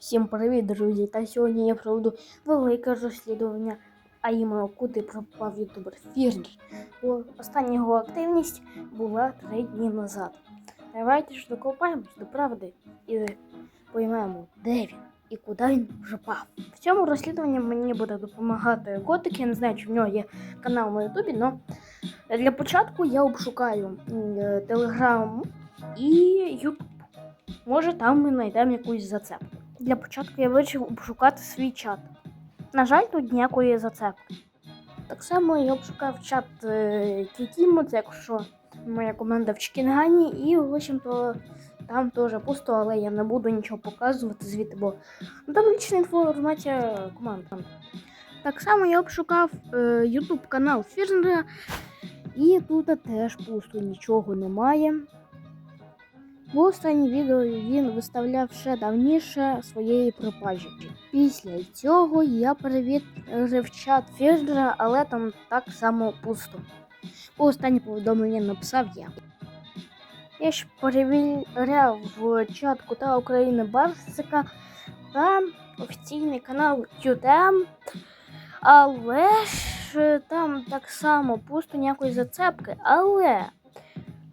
Всім привіт, друзі! Та сьогодні я проведу велике розслідування, а іменно куди пропав ютубер Фірнер. Бо остання його активність була три дні назад. Давайте ж докопаємось до правди і поймемо, де він і куди він пропав. В цьому розслідуванні мені буде допомагати котик. Я не знаю, чи в нього є канал на Ютубі, але для початку я обшукаю Телеграм і Ютуб. Може, там ми знайдемо якусь зацепку. Для початку я вирішив обшукати свій чат. На жаль, тут ніякої зацепки. Так само я обшукав чат е, це якщо моя команда в Чкінгані, і, в общем-то, там теж пусто, але я не буду нічого показувати звідти, бо ну, там лічна інформація команди. Так само я обшукав е, YouTube канал Фірнера, і тут теж пусто нічого немає. В останнє відео він виставляв ще давніше своєї пропажі. Після цього я перевірив чат Фірдера, але там так само пусто. Останнє повідомлення написав я. Я ж перевіряв чат Кота України Барсика та офіційний канал QTM, але ж там так само пусто ніякої зацепки. Але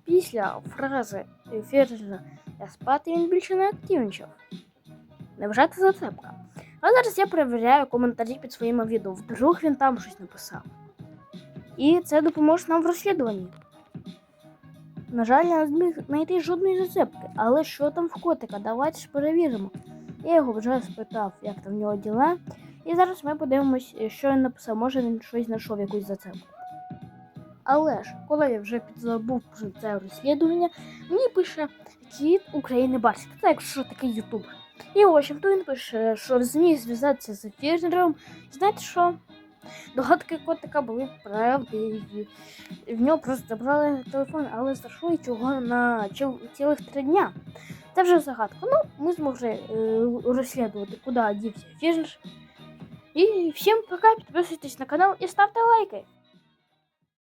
після фрази Фіржа я спати він більше не активничав. Невже це зацепка? А зараз я перевіряю коментарі під своїми відео. Вдруг він там щось написав. І це допоможе нам в розслідуванні. На жаль, я не зміг знайти жодної зацепки, але що там в котика? Давайте ж перевіримо. Я його вже спитав, як там в нього діла. І зараз ми подивимось, що він написав. Може він щось знайшов якусь зацепку. Але ж, коли я вже підзабув про це розслідування, мені пише кіт України Барсик. Це якщо такий ютубер. І в общем-то він пише, що зміг зв'язатися з Фірнером. Знаєте що? Догадки котика були правдиві. В нього просто забрали телефон, але за що і чого на цілих три дня. Це вже загадка. Ну, ми змогли е, розслідувати, куди дівся Фірнер. І всім пока, підписуйтесь на канал і ставте лайки.